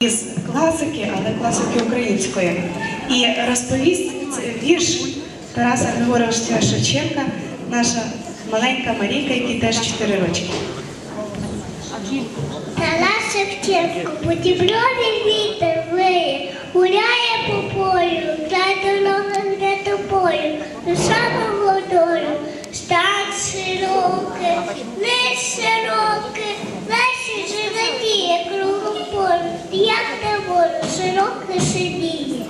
із класики, але класики української. І розповість вірш Тараса Григоровича Шевченка, наша маленька Марійка, якій теж 4 рочки. Тарас Шевченко, потепльовий вітер виє, гуляє по полю, за дорогом де тобою, душа молодою, стан широкий, не широкий, волю, широке сидіє.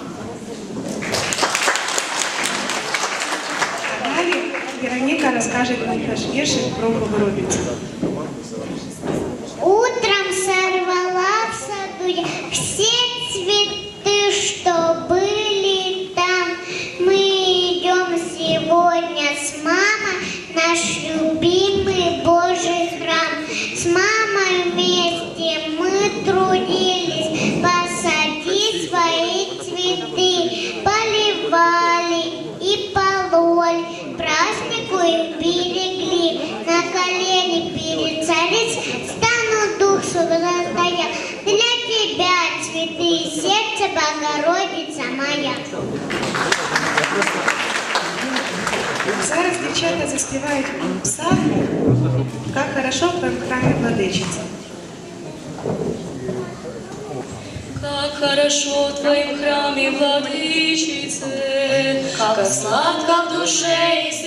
А далі Вероніка розкаже нам теж віршик про Богородицю. Утром сорвала в саду я все цветы, что были там. Мы идем сегодня с мамой в наш любимый празднику их берегли, на колени перед царицей стану дух создая. Для тебя цветы сердце, Богородица моя. Зараз дівчата заспівають псалму «Как хорошо в твоем храмі владичица». Как хорошо в твоем храме, владычице, Как сладко в душе и светло,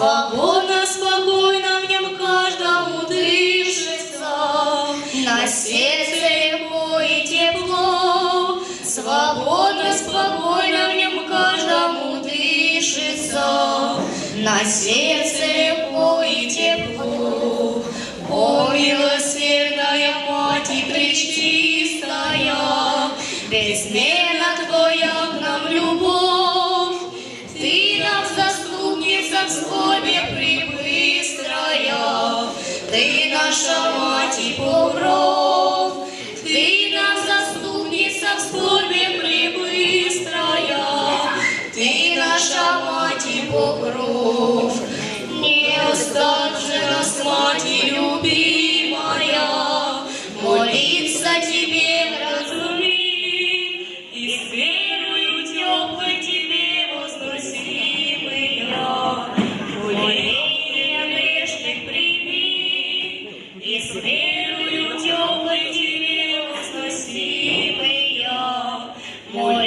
Свободно, спокойно в нем каждому дышится, На сердце легко и тепло, Свободно, спокойно в нем каждому дышится, На сердце легко и тепло. О, милосердная Мать и Пречистая, Безмерно Твоя к нам любовь, наша Мать и покров, Ты нам заступница в скорбе прибыстрая, Ты наша Мать и покров. Не оставь же нас, Мать любимая, молиться Тебе more